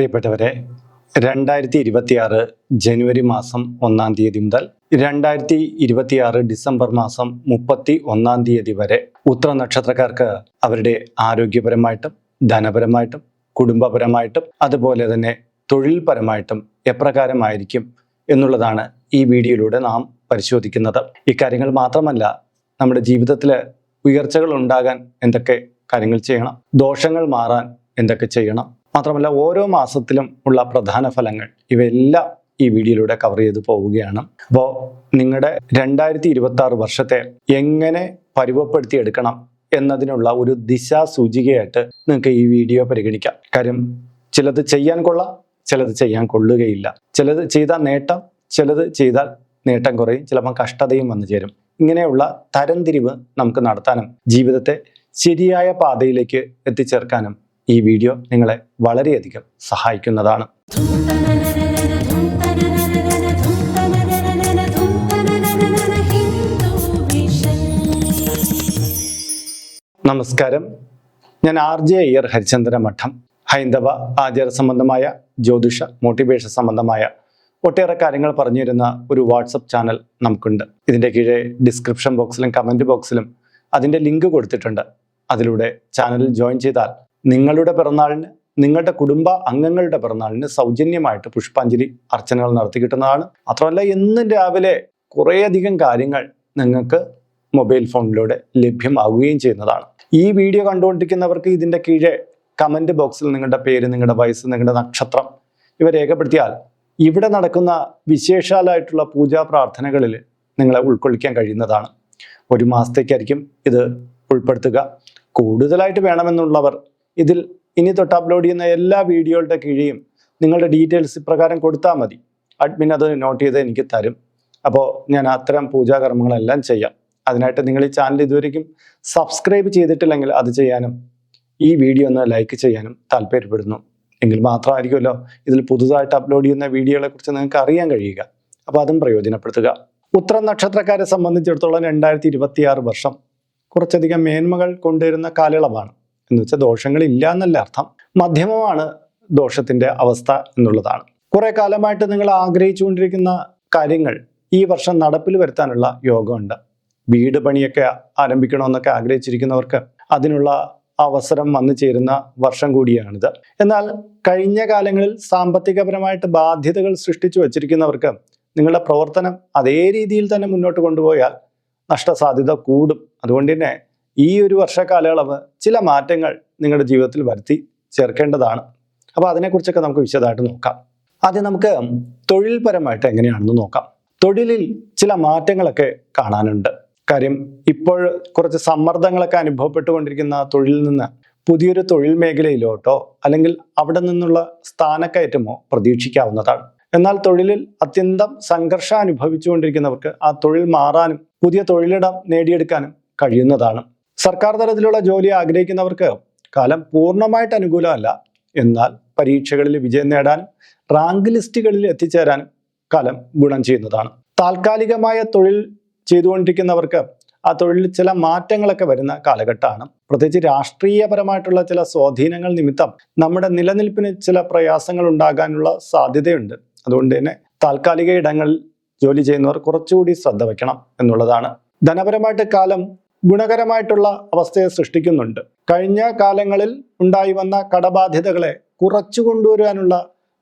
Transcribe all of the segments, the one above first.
പ്രിയപ്പെട്ടവരെ രണ്ടായിരത്തി ഇരുപത്തിയാറ് ജനുവരി മാസം ഒന്നാം തീയതി മുതൽ രണ്ടായിരത്തി ഇരുപത്തിയാറ് ഡിസംബർ മാസം മുപ്പത്തി ഒന്നാം തീയതി വരെ ഉത്തര നക്ഷത്രക്കാർക്ക് അവരുടെ ആരോഗ്യപരമായിട്ടും ധനപരമായിട്ടും കുടുംബപരമായിട്ടും അതുപോലെ തന്നെ തൊഴിൽപരമായിട്ടും എപ്രകാരമായിരിക്കും എന്നുള്ളതാണ് ഈ വീഡിയോയിലൂടെ നാം പരിശോധിക്കുന്നത്. ഇക്കാര്യങ്ങൾ മാത്രമല്ല നമ്മുടെ ജീവിതത്തിൽ ഉയർച്ചകൾ ഉണ്ടാകാൻ എന്തൊക്കെ കാര്യങ്ങൾ ചെയ്യണം ദോഷങ്ങൾ മാറാൻ എന്തൊക്കെ ചെയ്യണം മാത്രമല്ല ഓരോ മാസത്തിലും ഉള്ള പ്രധാന ഫലങ്ങൾ ഇവയെല്ലാം ഈ വീഡിയോയിലൂടെ കവർ ചെയ്ത് പോവുകയാണ്. അപ്പോൾ നിങ്ങളുടെ രണ്ടായിരത്തി ഇരുപത്തി ആറ് വർഷത്തെ എങ്ങനെ പരുവപ്പെടുത്തിയെടുക്കണം എന്നതിനുള്ള ഒരു ദിശാ ദിശാസൂചികയായിട്ട് നിങ്ങൾക്ക് ഈ വീഡിയോ പരിഗണിക്കാം. കാര്യം ചിലത് ചെയ്യാൻ കൊള്ളാം ചിലത് ചെയ്യാൻ കൊള്ളുകയില്ല. ചിലത് ചെയ്താൽ നേട്ടം ചിലത് ചെയ്താൽ നേട്ടം കുറയും ചിലപ്പോൾ കഷ്ടതയും വന്നു ചേരും. ഇങ്ങനെയുള്ള തരംതിരിവ് നമുക്ക് നടത്താനും ജീവിതത്തെ ശരിയായ പാതയിലേക്ക് എത്തിച്ചേർക്കാനും ഈ വീഡിയോ നിങ്ങളെ വളരെയധികം സഹായിക്കുന്നതാണ്. നമസ്കാരം. ഞാൻ ആർ ജെ അയ്യർ ഹരിചന്ദ്ര മഠം ഹൈന്ദവ ആചാര സംബന്ധമായ ജ്യോതിഷ മോട്ടിവേഷൻ സംബന്ധമായ ഒട്ടേറെ കാര്യങ്ങൾ പറഞ്ഞു തരുന്ന ഒരു വാട്സപ്പ് ചാനൽ നമുക്കുണ്ട്. ഇതിന്റെ കീഴെ ഡിസ്ക്രിപ്ഷൻ ബോക്സിലും കമന്റ് ബോക്സിലും അതിന്റെ ലിങ്ക് കൊടുത്തിട്ടുണ്ട്. അതിലൂടെ ചാനലിൽ ജോയിൻ ചെയ്താൽ നിങ്ങളുടെ പിറന്നാളിന് നിങ്ങളുടെ കുടുംബ അംഗങ്ങളുടെ പിറന്നാളിന് സൗജന്യമായിട്ട് പുഷ്പാഞ്ജലി അർച്ചനകൾ നടത്തി കിട്ടുന്നതാണ്. മാത്രമല്ല എന്നും രാവിലെ കുറേയധികം കാര്യങ്ങൾ നിങ്ങൾക്ക് മൊബൈൽ ഫോണിലൂടെ ലഭ്യമാവുകയും ചെയ്യുന്നതാണ്. ഈ വീഡിയോ കണ്ടുകൊണ്ടിരിക്കുന്നവർക്ക് ഇതിന്റെ കീഴെ കമന്റ് ബോക്സിൽ നിങ്ങളുടെ പേര് നിങ്ങളുടെ വയസ്സ് നിങ്ങളുടെ നക്ഷത്രം ഇവ രേഖപ്പെടുത്തിയാൽ ഇവിടെ നടക്കുന്ന വിശേഷാലായിട്ടുള്ള പൂജാ പ്രാർത്ഥനകളിൽ നിങ്ങളെ ഉൾക്കൊള്ളിക്കാൻ കഴിയുന്നതാണ്. ഒരു മാസത്തേക്കായിരിക്കും ഇത് ഉൾപ്പെടുത്തുക. കൂടുതലായിട്ട് വേണമെന്നുള്ളവർ ഇതിൽ ഇനി തൊട്ട് അപ്ലോഡ് ചെയ്യുന്ന എല്ലാ വീഡിയോകളുടെ കീഴെയും നിങ്ങളുടെ ഡീറ്റെയിൽസ് ഇപ്രകാരം കൊടുത്താൽ മതി. അഡ്മിൻ അത് നോട്ട് ചെയ്ത് എനിക്ക് തരും. അപ്പോൾ ഞാൻ അത്തരം പൂജാകർമ്മങ്ങളെല്ലാം ചെയ്യാം. അതിനായിട്ട് നിങ്ങൾ ഈ ചാനൽ ഇതുവരെയും സബ്സ്ക്രൈബ് ചെയ്തിട്ടില്ലെങ്കിൽ അത് ചെയ്യാനും ഈ വീഡിയോ ഒന്ന് ലൈക്ക് ചെയ്യാനും താല്പര്യപ്പെടുന്നു. എങ്കിൽ മാത്രമായിരിക്കുമല്ലോ ഇതിൽ പുതുതായിട്ട് അപ്ലോഡ് ചെയ്യുന്ന വീഡിയോകളെ കുറിച്ച് നിങ്ങൾക്ക് അറിയാൻ കഴിയുക. അപ്പോൾ അതും പ്രയോജനപ്പെടുത്തുക. ഉത്തരം നക്ഷത്രക്കാരെ സംബന്ധിച്ചിടത്തോളം രണ്ടായിരത്തി വർഷം കുറച്ചധികം മേന്മകൾ കൊണ്ടുവരുന്ന കാലയളവാണ്. എന്ന് വെച്ചാൽ ദോഷങ്ങളില്ല എന്നല്ല അർത്ഥം. മധ്യമമാണ് ദോഷത്തിന്റെ അവസ്ഥ എന്നുള്ളതാണ്. കുറെ കാലമായിട്ട് നിങ്ങൾ ആഗ്രഹിച്ചുകൊണ്ടിരിക്കുന്ന കാര്യങ്ങൾ ഈ വർഷം നടപ്പിൽ വരുത്താനുള്ള യോഗമുണ്ട്. വീട് പണിയൊക്കെ ആരംഭിക്കണമെന്നൊക്കെ ആഗ്രഹിച്ചിരിക്കുന്നവർക്ക് അതിനുള്ള അവസരം വന്നു ചേരുന്ന വർഷം കൂടിയാണിത്. എന്നാൽ കഴിഞ്ഞ കാലങ്ങളിൽ സാമ്പത്തികപരമായിട്ട് ബാധ്യതകൾ സൃഷ്ടിച്ചു വച്ചിരിക്കുന്നവർക്ക് നിങ്ങളുടെ പ്രവർത്തനം അതേ രീതിയിൽ തന്നെ മുന്നോട്ട് കൊണ്ടുപോയാൽ നഷ്ടസാധ്യത കൂടും. അതുകൊണ്ട് തന്നെ ഈ ഒരു വർഷ കാലയളവ് ചില മാറ്റങ്ങൾ നിങ്ങളുടെ ജീവിതത്തിൽ വരുത്തി ചേർക്കേണ്ടതാണ്. അപ്പോൾ അതിനെക്കുറിച്ചൊക്കെ നമുക്ക് വിശദമായിട്ട് നോക്കാം. ആദ്യം നമുക്ക് തൊഴിൽപരമായിട്ട് എങ്ങനെയാണെന്ന് നോക്കാം. തൊഴിലിൽ ചില മാറ്റങ്ങളൊക്കെ കാണാനുണ്ട്. കാര്യം ഇപ്പോൾ കുറച്ച് സമ്മർദ്ദങ്ങളൊക്കെ അനുഭവപ്പെട്ടുകൊണ്ടിരിക്കുന്ന തൊഴിലിൽ നിന്ന് പുതിയൊരു തൊഴിൽ മേഖലയിലോട്ടോ അല്ലെങ്കിൽ അവിടെ നിന്നുള്ള സ്ഥാനക്കയറ്റമോ പ്രതീക്ഷിക്കാവുന്നതാണ്. എന്നാൽ തൊഴിലിൽ അത്യന്തം സംഘർഷം അനുഭവിച്ചുകൊണ്ടിരിക്കുന്നവർക്ക് ആ തൊഴിൽ മാറാനും പുതിയ തൊഴിലിടം നേടിയെടുക്കാനും കഴിയുന്നതാണ്. സർക്കാർ തലത്തിലുള്ള ജോലി ആഗ്രഹിക്കുന്നവർക്ക് കാലം പൂർണമായിട്ട് അനുകൂലമല്ല. എന്നാൽ പരീക്ഷകളിൽ വിജയം നേടാനും റാങ്ക് ലിസ്റ്റുകളിൽ എത്തിച്ചേരാനും കാലം ഗുണം ചെയ്യുന്നതാണ്. താൽക്കാലികമായ തൊഴിൽ ചെയ്തുകൊണ്ടിരിക്കുന്നവർക്ക് ആ തൊഴിലിൽ ചില മാറ്റങ്ങളൊക്കെ വരുന്ന കാലഘട്ടമാണ്. പ്രത്യേകിച്ച് രാഷ്ട്രീയപരമായിട്ടുള്ള ചില സ്വാധീനങ്ങൾ നിമിത്തം നമ്മുടെ നിലനിൽപ്പിന് ചില പ്രയാസങ്ങൾ ഉണ്ടാകാനുള്ള സാധ്യതയുണ്ട്. അതുകൊണ്ട് തന്നെ താൽക്കാലിക ഇടങ്ങളിൽ ജോലി ചെയ്യുന്നവർ കുറച്ചുകൂടി ശ്രദ്ധ വയ്ക്കണം എന്നുള്ളതാണ്. ധനപരമായിട്ട് കാലം ഗുണകരമായിട്ടുള്ള അവസ്ഥയെ സൃഷ്ടിക്കുന്നുണ്ട്. കഴിഞ്ഞ കാലങ്ങളിൽ ഉണ്ടായി വന്ന കടബാധ്യതകളെ കുറച്ചു കൊണ്ടുവരാനുള്ള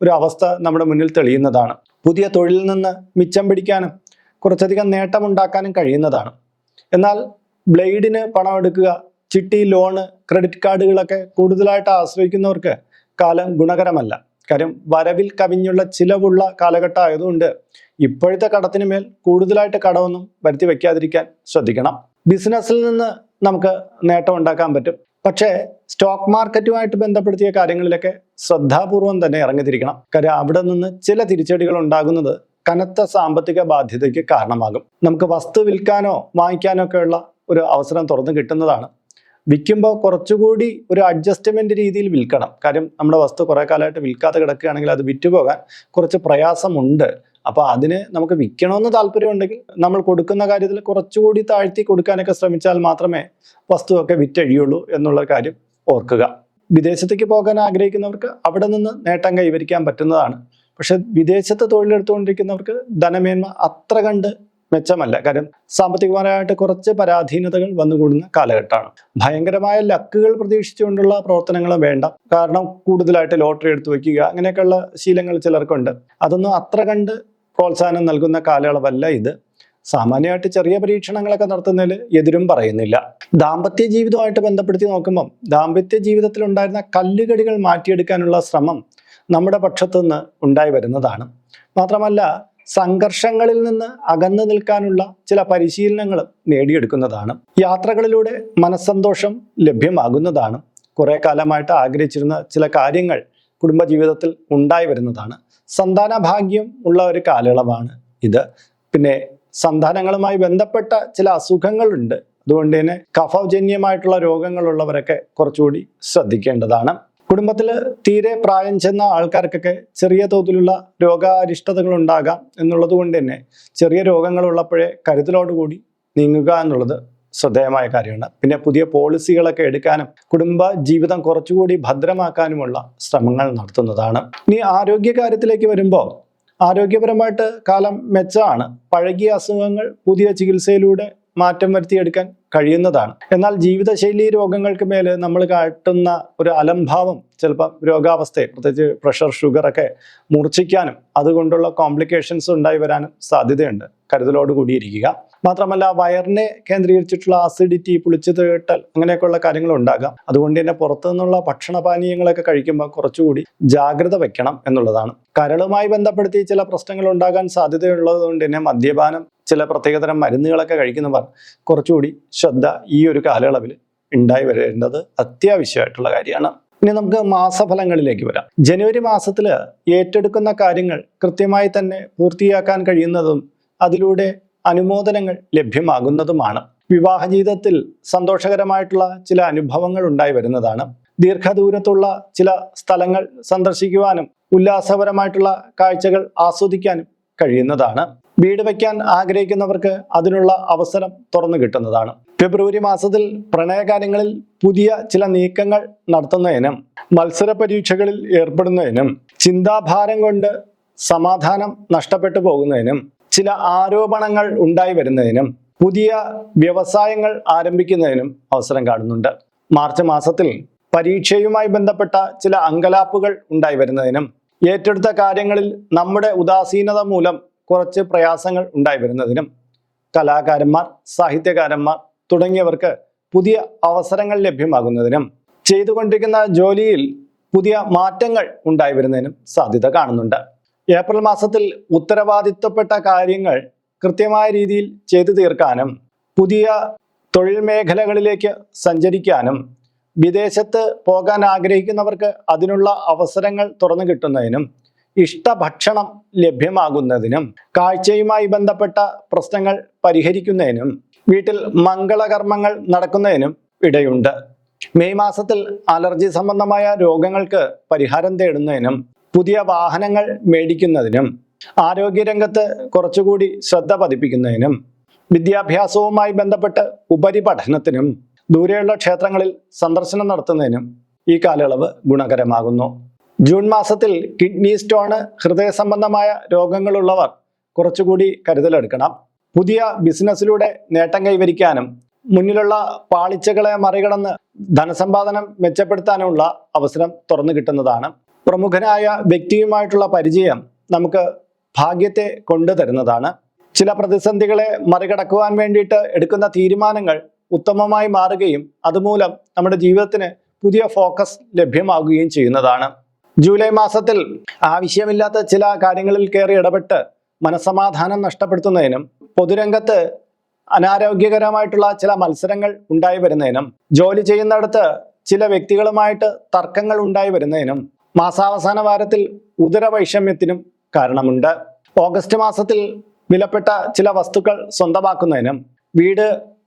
ഒരു അവസ്ഥ നമ്മുടെ മുന്നിൽ തെളിയുന്നതാണ്. പുതിയ തൊഴിലിൽ നിന്ന് മിച്ചം പിടിക്കാനും കുറച്ചധികം നേട്ടമുണ്ടാക്കാനും കഴിയുന്നതാണ്. എന്നാൽ ബ്ലേഡിന് പണം എടുക്കുക ചിട്ടി ലോണ് ക്രെഡിറ്റ് കാർഡുകളൊക്കെ കൂടുതലായിട്ട് ആശ്രയിക്കുന്നവർക്ക് കാലം ഗുണകരമല്ല. കാര്യം വരവിൽ കവിഞ്ഞുള്ള ചിലവുള്ള കാലഘട്ടം ആയതുകൊണ്ട് ഇപ്പോഴത്തെ കടത്തിന് മേൽ കൂടുതലായിട്ട് കടമൊന്നും വരുത്തി വയ്ക്കാതിരിക്കാൻ ശ്രദ്ധിക്കണം. ബിസിനസ്സിൽ നിന്ന് നമുക്ക് നേട്ടം ഉണ്ടാക്കാൻ പറ്റും. പക്ഷേ സ്റ്റോക്ക് മാർക്കറ്റുമായിട്ട് ബന്ധപ്പെടുത്തിയ കാര്യങ്ങളിലൊക്കെ ശ്രദ്ധാപൂർവം തന്നെ ഇറങ്ങിത്തിരിക്കണം. കാര്യം അവിടെ നിന്ന് ചില തിരിച്ചടികൾ ഉണ്ടാകുന്നത് കനത്ത സാമ്പത്തിക ബാധ്യതയ്ക്ക് കാരണമാകും. നമുക്ക് വസ്തു വിൽക്കാനോ വാങ്ങിക്കാനോ ഒക്കെ ഉള്ള ഒരു അവസരം തുറന്നു കിട്ടുന്നതാണ്. വിൽക്കുമ്പോൾ കുറച്ചുകൂടി ഒരു അഡ്ജസ്റ്റ്മെന്റ് രീതിയിൽ വിൽക്കണം. കാര്യം നമ്മുടെ വസ്തു കുറേ കാലമായിട്ട് വിൽക്കാതെ കിടക്കുകയാണെങ്കിൽ അത് വിറ്റുപോകാൻ കുറച്ച് പ്രയാസമുണ്ട്. അപ്പോൾ അതിന് നമുക്ക് വിൽക്കണമെന്ന് താല്പര്യമുണ്ടെങ്കിൽ നമ്മൾ കൊടുക്കുന്ന കാര്യത്തിൽ കുറച്ചുകൂടി താഴ്ത്തി കൊടുക്കാനൊക്കെ ശ്രമിച്ചാൽ മാത്രമേ വസ്തുവൊക്കെ വിറ്റഴിയുള്ളൂ എന്നുള്ള കാര്യം ഓർക്കുക. വിദേശത്തേക്ക് പോകാൻ ആഗ്രഹിക്കുന്നവർക്ക് അവിടെ നിന്ന് നേട്ടം കൈവരിക്കാൻ പറ്റുന്നതാണ്. പക്ഷെ വിദേശത്ത് തൊഴിലെടുത്തുകൊണ്ടിരിക്കുന്നവർക്ക് ധനമേന്മ അത്ര കണ്ട് മെച്ചമല്ല. കാരണം സാമ്പത്തികമായിട്ട് കുറച്ച് പരാധീനതകൾ വന്നുകൂടുന്ന കാലഘട്ടമാണ്. ഭയങ്കരമായ ലക്കുകൾ പ്രതീക്ഷിച്ചുകൊണ്ടുള്ള പ്രവർത്തനങ്ങളും വേണ്ട. കാരണം കൂടുതലായിട്ട് ലോട്ടറി എടുത്തു വയ്ക്കുക അങ്ങനെയൊക്കെയുള്ള ശീലങ്ങൾ ചിലർക്കുണ്ട്. അതൊന്നും അത്ര കണ്ട് പ്രോത്സാഹനം നൽകുന്ന കാലയളവല്ല ഇത്. സാമാന്യമായിട്ട് ചെറിയ പരീക്ഷണങ്ങളൊക്കെ നടത്തുന്നതിൽ എതിരും പറയുന്നില്ല. ദാമ്പത്യ ജീവിതമായിട്ട് ബന്ധപ്പെടുത്തി നോക്കുമ്പം ദാമ്പത്യ ജീവിതത്തിൽ ഉണ്ടായിരുന്ന കല്ലുകടികൾ മാറ്റിയെടുക്കാനുള്ള ശ്രമം നമ്മുടെ പക്ഷത്തുനിന്ന് ഉണ്ടായി വരുന്നതാണ്. മാത്രമല്ല സംഘർഷങ്ങളിൽ നിന്ന് അകന്നു നിൽക്കാനുള്ള ചില പരിശീലനങ്ങൾ നേടിയെടുക്കുന്നതാണ്. യാത്രകളിലൂടെ മനസ്സന്തോഷം ലഭ്യമാകുന്നതാണ്. കുറെ കാലമായിട്ട് ആഗ്രഹിച്ചിരുന്ന ചില കാര്യങ്ങൾ കുടുംബജീവിതത്തിൽ ഉണ്ടായി വരുന്നതാണ്. സന്താന ഭാഗ്യം ഉള്ള ഒരു കാലയളവാണ് ഇത്. പിന്നെ സന്താനങ്ങളുമായി ബന്ധപ്പെട്ട ചില അസുഖങ്ങളുണ്ട്. അതുകൊണ്ട് തന്നെ കഫജന്യമായിട്ടുള്ള രോഗങ്ങളുള്ളവരൊക്കെ കുറച്ചുകൂടി ശ്രദ്ധിക്കേണ്ടതാണ്. കുടുംബത്തിൽ തീരെ പ്രായം ചെന്ന ആൾക്കാർക്കൊക്കെ ചെറിയ തോതിലുള്ള രോഗാരിഷ്ടതകൾ ഉണ്ടാകാം എന്നുള്ളത് കൊണ്ട് തന്നെ ചെറിയ രോഗങ്ങളുള്ളപ്പോഴേ കരുതലോടുകൂടി നീങ്ങുക എന്നുള്ളത് ശ്രദ്ധേയമായ കാര്യമാണ്. പിന്നെ പുതിയ പോളിസികളൊക്കെ എടുക്കാനും കുടുംബ ജീവിതം കുറച്ചുകൂടി ഭദ്രമാക്കാനുമുള്ള ശ്രമങ്ങൾ നടത്തുന്നതാണ്. ഇനി ആരോഗ്യ കാര്യത്തിലേക്ക് വരുമ്പോൾ ആരോഗ്യപരമായിട്ട് കാലം മെച്ചമാണ്. പഴകിയ അസുഖങ്ങൾ പുതിയ ചികിത്സയിലൂടെ മാറ്റം വരുത്തിയെടുക്കാൻ കഴിയുന്നതാണ്. എന്നാൽ ജീവിതശൈലി രോഗങ്ങൾക്ക് മേൽ നമ്മൾ കാട്ടുന്ന ഒരു അലംഭാവം ചിലപ്പം രോഗാവസ്ഥയെ പ്രത്യേകിച്ച് പ്രഷർ ഷുഗർ ഒക്കെ മൂർച്ഛിക്കാനും അതുകൊണ്ടുള്ള കോംപ്ലിക്കേഷൻസ് ഉണ്ടായി വരാനും സാധ്യതയുണ്ട്. കരുതലോട് കൂടിയിരിക്കുക മാത്രമല്ല വയറിനെ കേന്ദ്രീകരിച്ചിട്ടുള്ള ആസിഡിറ്റി പുളിച്ചു തീട്ടൽ അങ്ങനെയൊക്കെയുള്ള കാര്യങ്ങൾ ഉണ്ടാകാം. അതുകൊണ്ട് തന്നെ പുറത്തു നിന്നുള്ള ഭക്ഷണപാനീയങ്ങളൊക്കെ കഴിക്കുമ്പോൾ കുറച്ചുകൂടി ജാഗ്രത വയ്ക്കണം എന്നുള്ളതാണ്. കരളുമായി ബന്ധപ്പെടുത്തി ചില പ്രശ്നങ്ങൾ ഉണ്ടാകാൻ സാധ്യതയുള്ളത് കൊണ്ട് തന്നെ മദ്യപാനം ചില പ്രത്യേകതരം മരുന്നുകളൊക്കെ കഴിക്കുന്നവർ കുറച്ചുകൂടി ശ്രദ്ധ ഈ ഒരു കാലയളവിൽ ഉണ്ടായി വരേണ്ടത് അത്യാവശ്യമായിട്ടുള്ള കാര്യമാണ്. ഇനി നമുക്ക് മാസഫലങ്ങളിലേക്ക് വരാം. ജനുവരി മാസത്തിൽ ഏറ്റെടുക്കുന്ന കാര്യങ്ങൾ കൃത്യമായി തന്നെ പൂർത്തിയാക്കാൻ കഴിയുന്നതും അതിലൂടെ അനുമോദനങ്ങൾ ലഭ്യമാകുന്നതുമാണ്. വിവാഹ ജീവിതത്തിൽ സന്തോഷകരമായിട്ടുള്ള ചില അനുഭവങ്ങൾ ഉണ്ടായി വരുന്നതാണ്. ദീർഘദൂരത്തുള്ള ചില സ്ഥലങ്ങൾ സന്ദർശിക്കുവാനും ഉല്ലാസപരമായിട്ടുള്ള കാഴ്ചകൾ ആസ്വദിക്കാനും കഴിയുന്നതാണ്. വീട് വയ്ക്കാൻ ആഗ്രഹിക്കുന്നവർക്ക് അതിനുള്ള അവസരം തുറന്നു കിട്ടുന്നതാണ്. ഫെബ്രുവരി മാസത്തിൽ പ്രണയകാര്യങ്ങളിൽ പുതിയ ചില നീക്കങ്ങൾ നടത്തുന്നതിനും മത്സര പരീക്ഷകളിൽ ഏർപ്പെടുന്നതിനും ചിന്താഭാരം കൊണ്ട് സമാധാനം നഷ്ടപ്പെട്ടു പോകുന്നതിനും ചില ആരോപണങ്ങൾ ഉണ്ടായി വരുന്നതിനും പുതിയ വ്യവസായങ്ങൾ ആരംഭിക്കുന്നതിനും അവസരം കാണുന്നുണ്ട്. മാർച്ച് മാസത്തിൽ പരീക്ഷയുമായി ബന്ധപ്പെട്ട ചില അങ്കലാപ്പുകൾ ഉണ്ടായി വരുന്നതിനും ഏറ്റെടുത്ത കാര്യങ്ങളിൽ നമ്മുടെ ഉദാസീനത മൂലം കുറച്ച് പ്രയാസങ്ങൾ ഉണ്ടായി വരുന്നതിനും കലാകാരന്മാർ സാഹിത്യകാരന്മാർ തുടങ്ങിയവർക്ക് പുതിയ അവസരങ്ങൾ ലഭ്യമാകുന്നതിനും ചെയ്തുകൊണ്ടിരിക്കുന്ന ജോലിയിൽ പുതിയ മാറ്റങ്ങൾ ഉണ്ടായി വരുന്നതിനും സാധ്യത കാണുന്നുണ്ട്. ഏപ്രിൽ മാസത്തിൽ ഉത്തരവാദിത്വപ്പെട്ട കാര്യങ്ങൾ കൃത്യമായ രീതിയിൽ ചെയ്തു തീർക്കാനും പുതിയ തൊഴിൽ മേഖലകളിലേക്ക് സഞ്ചരിക്കാനും വിദേശത്ത് പോകാൻ ആഗ്രഹിക്കുന്നവർക്ക് അതിനുള്ള അവസരങ്ങൾ തുറന്നു കിട്ടുന്നതിനും ഇഷ്ടഭക്ഷണം ലഭ്യമാകുന്നതിനും കാഴ്ചയുമായി ബന്ധപ്പെട്ട പ്രശ്നങ്ങൾ പരിഹരിക്കുന്നതിനും വീട്ടിൽ മംഗളകർമ്മങ്ങൾ നടക്കുന്നതിനും ഇടയുണ്ട്. മെയ് മാസത്തിൽ അലർജി സംബന്ധമായ രോഗങ്ങൾക്ക് പരിഹാരം തേടുന്നതിനും പുതിയ വാഹനങ്ങൾ മേടിക്കുന്നതിനും ആരോഗ്യരംഗത്ത് കുറച്ചുകൂടി ശ്രദ്ധ പതിപ്പിക്കുന്നതിനും വിദ്യാഭ്യാസവുമായി ബന്ധപ്പെട്ട് ഉപരിപഠനത്തിനും ദൂരെയുള്ള ക്ഷേത്രങ്ങളിൽ സന്ദർശനം നടത്തുന്നതിനും ഈ കാലയളവ് ഗുണകരമാകുന്നു. ജൂൺ മാസത്തിൽ കിഡ്നി സ്റ്റോണ് ഹൃദയ സംബന്ധമായ രോഗങ്ങളുള്ളവർ കുറച്ചുകൂടി കരുതലെടുക്കണം. പുതിയ ബിസിനസ്സിലൂടെ നേട്ടം കൈവരിക്കാനും മുന്നിലുള്ള പാളിച്ചകളെ മറികടന്ന് ധനസമ്പാദനം മെച്ചപ്പെടുത്താനുമുള്ള അവസരം തുറന്നു കിട്ടുന്നതാണ്. പ്രമുഖനായ വ്യക്തിയുമായിട്ടുള്ള പരിചയം നമുക്ക് ഭാഗ്യത്തെ കൊണ്ടുതരുന്നതാണ് ചില പ്രതിസന്ധികളെ മറികടക്കുവാൻ വേണ്ടിയിട്ട് എടുക്കുന്ന തീരുമാനങ്ങൾ ഉത്തമമായി മാറുകയും അതുമൂലം നമ്മുടെ ജീവിതത്തിന് പുതിയ ഫോക്കസ് ലഭ്യമാകുകയും ചെയ്യുന്നതാണ്. ജൂലൈ മാസത്തിൽ ആവശ്യമില്ലാത്ത ചില കാര്യങ്ങളിൽ കയറി ഇടപെട്ട് മനസമാധാനം നഷ്ടപ്പെടുത്തുന്നതിനും പൊതുരംഗത്ത് അനാരോഗ്യകരമായിട്ടുള്ള ചില മത്സരങ്ങൾ ഉണ്ടായി വരുന്നതിനും ജോലി ചെയ്യുന്നിടത്ത് ചില വ്യക്തികളുമായിട്ട് തർക്കങ്ങൾ ഉണ്ടായി വരുന്നതിനും മാസാവസാന വാരത്തിൽ ഉദരവൈഷമ്യത്തിനും കാരണമുണ്ട്. ഓഗസ്റ്റ് മാസത്തിൽ വിലപ്പെട്ട ചില വസ്തുക്കൾ സ്വന്തമാക്കുന്നതിനും വീട്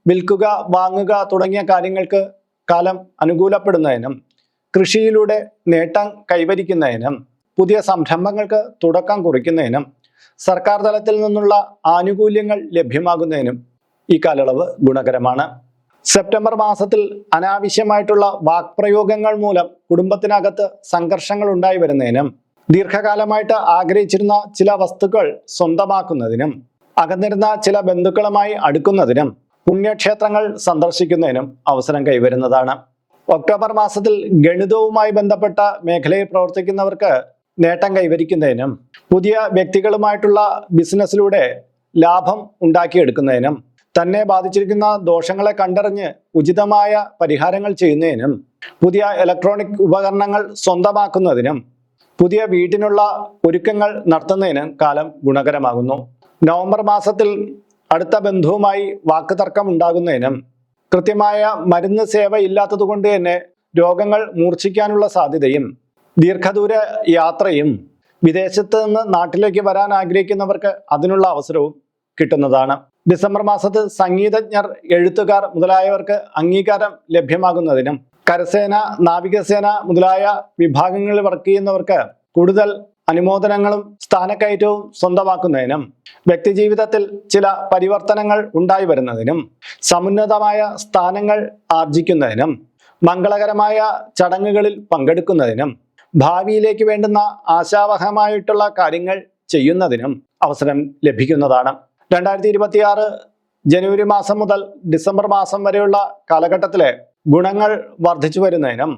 വിൽക്കുക വാങ്ങുക തുടങ്ങിയ കാര്യങ്ങൾക്ക് കാലം അനുകൂലപ്പെടുന്നതിനും കൃഷിയിലൂടെ നേട്ടം കൈവരിക്കുന്നതിനും പുതിയ സംരംഭങ്ങൾക്ക് തുടക്കം കുറിക്കുന്നതിനും സർക്കാർ തലത്തിൽ നിന്നുള്ള ആനുകൂല്യങ്ങൾ ലഭ്യമാകുന്നതിനും ഈ കാലയളവ് ഗുണകരമാണ്. സെപ്റ്റംബർ മാസത്തിൽ അനാവശ്യമായിട്ടുള്ള വാക്പ്രയോഗങ്ങൾ മൂലം കുടുംബത്തിനകത്ത് സംഘർഷങ്ങൾ ഉണ്ടായി വരുന്നതിനും ദീർഘകാലമായിട്ട് ആഗ്രഹിച്ചിരുന്ന ചില വസ്തുക്കൾ സ്വന്തമാക്കുന്നതിനും അകന്നിരുന്ന ചില ബന്ധുക്കളുമായി അടുക്കുന്നതിനും പുണ്യക്ഷേത്രങ്ങൾ സന്ദർശിക്കുന്നതിനും അവസരം കൈവരുന്നതാണ്. ഒക്ടോബർ മാസത്തിൽ ഗണിതവുമായി ബന്ധപ്പെട്ട മേഖലയിൽ പ്രവർത്തിക്കുന്നവർക്ക് നേട്ടം കൈവരിക്കുന്നതിനും പുതിയ വ്യക്തികളുമായിട്ടുള്ള ബിസിനസ്സിലൂടെ ലാഭം ഉണ്ടാക്കിയെടുക്കുന്നതിനും തന്നെ ബാധിച്ചിരിക്കുന്ന ദോഷങ്ങളെ കണ്ടറിഞ്ഞ് ഉചിതമായ പരിഹാരങ്ങൾ ചെയ്യുന്നതിനും പുതിയ ഇലക്ട്രോണിക് ഉപകരണങ്ങൾ സ്വന്തമാക്കുന്നതിനും പുതിയ വീട്ടിനുള്ള ഒരുക്കങ്ങൾ നടത്തുന്നതിനും കാലം ഗുണകരമാകുന്നു. നവംബർ മാസത്തിൽ അടുത്ത ബന്ധുവുമായി വാക്കുതർക്കം ഉണ്ടാകുന്നതിനും കൃത്യമായ മരുന്ന് സേവ ഇല്ലാത്തതുകൊണ്ട് തന്നെ രോഗങ്ങൾ മൂർച്ഛിക്കാനുള്ള സാധ്യതയും ദീർഘദൂര യാത്രയും വിദേശത്ത് നിന്ന് നാട്ടിലേക്ക് വരാൻ ആഗ്രഹിക്കുന്നവർക്ക് അതിനുള്ള അവസരവും കിട്ടുന്നതാണ്. ഡിസംബർ മാസത്തിൽ സംഗീതജ്ഞർ എഴുത്തുകാർ മുതലായവർക്ക് അംഗീകാരം ലഭ്യമാകുന്നതിനും കരസേന നാവികസേന മുതലായ വിഭാഗങ്ങളിൽ വർക്ക് ചെയ്യുന്നവർക്ക് കൂടുതൽ അനുമോദനങ്ങളും സ്ഥാനക്കയറ്റവും സ്വന്തമാക്കുന്നതിനും വ്യക്തിജീവിതത്തിൽ ചില പരിവർത്തനങ്ങൾ ഉണ്ടായി വരുന്നതിനും സമുന്നതമായ സ്ഥാനങ്ങൾ ആർജിക്കുന്നതിനും മംഗളകരമായ ചടങ്ങുകളിൽ പങ്കെടുക്കുന്നതിനും ഭാവിയിലേക്ക് വേണ്ടുന്ന ആശാവഹമായിട്ടുള്ള കാര്യങ്ങൾ ചെയ്യുന്നതിനും അവസരം ലഭിക്കുന്നതാണ്. രണ്ടായിരത്തി ഇരുപത്തിയാറ് ജനുവരി മാസം മുതൽ ഡിസംബർ മാസം വരെയുള്ള കാലഘട്ടത്തിലെ ഗുണങ്ങൾ വർദ്ധിച്ചു വരുന്നതിനും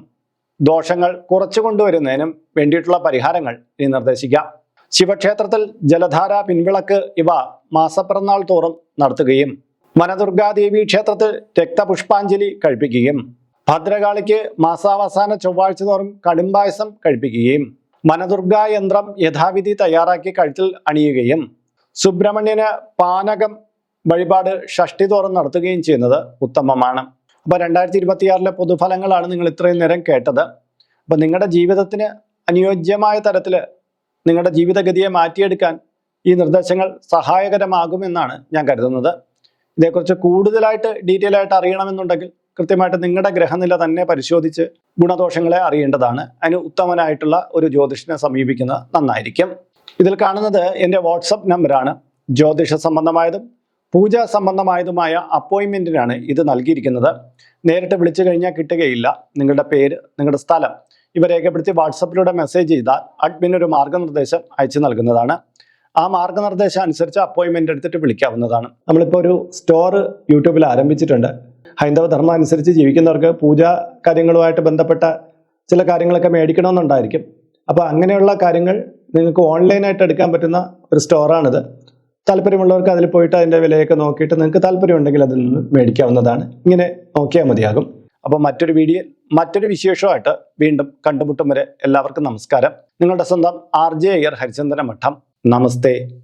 ദോഷങ്ങൾ കുറച്ചു കൊണ്ടുവരുന്നതിനും വേണ്ടിയിട്ടുള്ള പരിഹാരങ്ങൾ ഇനി നിർദ്ദേശിക്കാം. ശിവക്ഷേത്രത്തിൽ ജലധാര പിൻവിളക്ക് ഇവ മാസപ്പിറന്നാൾ തോറും നടത്തുകയും വനദുർഗാദേവി ക്ഷേത്രത്തിൽ രക്തപുഷ്പാഞ്ജലി കഴിപ്പിക്കുകയും ഭദ്രകാളിക്ക് മാസാവസാന ചൊവ്വാഴ്ച തോറും കടുംപായസം കഴിപ്പിക്കുകയും വനദുർഗാ യന്ത്രം യഥാവിധി തയ്യാറാക്കി കഴുത്തിൽ അണിയുകയും സുബ്രഹ്മണ്യന് പാനകം വഴിപാട് ഷഷ്ടി തോറും നടത്തുകയും ചെയ്യുന്നത് ഉത്തമമാണ്. അപ്പോൾ രണ്ടായിരത്തി ഇരുപത്തിയാറിലെ പൊതുഫലങ്ങളാണ് നിങ്ങൾ ഇത്രയും നേരം കേട്ടത്. അപ്പോൾ നിങ്ങളുടെ ജീവിതത്തിന് അനുയോജ്യമായ തരത്തിൽ നിങ്ങളുടെ ജീവിതഗതിയെ മാറ്റിയെടുക്കാൻ ഈ നിർദ്ദേശങ്ങൾ സഹായകരമാകുമെന്നാണ് ഞാൻ കരുതുന്നത്. ഇതേക്കുറിച്ച് കൂടുതലായിട്ട് ഡീറ്റെയിൽ ആയിട്ട് അറിയണമെന്നുണ്ടെങ്കിൽ കൃത്യമായിട്ട് നിങ്ങളുടെ ഗ്രഹനില തന്നെ പരിശോധിച്ച് ഗുണദോഷങ്ങളെ അറിയേണ്ടതാണ്. അതിന് ഉത്തമനായിട്ടുള്ള ഒരു ജ്യോതിഷനെ സമീപിക്കുന്നത് നന്നായിരിക്കും. ഇതിൽ കാണുന്നത് എന്റെ വാട്സപ്പ് നമ്പറാണ്. ജ്യോതിഷ സംബന്ധമായതും പൂജ സംബന്ധമായതുമായ അപ്പോയിൻമെന്റിനാണ് ഇത് നൽകിയിരിക്കുന്നത്. നേരിട്ട് വിളിച്ചു കഴിഞ്ഞാൽ കിട്ടുകയില്ല. നിങ്ങളുടെ പേര് നിങ്ങളുടെ സ്ഥലം ഇവ രേഖപ്പെടുത്തി വാട്സപ്പിലൂടെ മെസ്സേജ് ചെയ്താൽ അഡ്മിൻ ഒരു മാർഗനിർദ്ദേശം അയച്ചു നൽകുന്നതാണ്. ആ മാർഗനിർദ്ദേശം അനുസരിച്ച് അപ്പോയിൻമെന്റ് എടുത്തിട്ട് വിളിക്കാവുന്നതാണ്. നമ്മളിപ്പോൾ ഒരു സ്റ്റോർ യൂട്യൂബിൽ ആരംഭിച്ചിട്ടുണ്ട്. ഹൈന്ദവ ധർമ്മം അനുസരിച്ച് ജീവിക്കുന്നവർക്ക് പൂജാ കാര്യങ്ങളുമായിട്ട് ബന്ധപ്പെട്ട ചില കാര്യങ്ങളൊക്കെ മേടിക്കണമെന്നുണ്ടായിരിക്കും. അപ്പോൾ അങ്ങനെയുള്ള കാര്യങ്ങൾ നിങ്ങൾക്ക് ഓൺലൈനായിട്ട് എടുക്കാൻ പറ്റുന്ന ഒരു സ്റ്റോറാണിത് താല്പര്യമുള്ളവർക്ക് അതിൽ പോയിട്ട് അതിന്റെ വിലയൊക്കെ നോക്കിയിട്ട് നിങ്ങൾക്ക് താല്പര്യമുണ്ടെങ്കിൽ അതിൽ നിന്ന് മേടിക്കാവുന്നതാണ്. ഇങ്ങനെ നോക്കിയാൽ മതിയാകും. അപ്പോൾ മറ്റൊരു വീഡിയോ മറ്റൊരു വിശേഷമായിട്ട് വീണ്ടും കണ്ടുമുട്ടും വരെ എല്ലാവർക്കും നമസ്കാരം. നിങ്ങളുടെ സ്വന്തം ആർ ജെ അയ്യർ ഹരിചന്ദന മഠം. നമസ്തേ.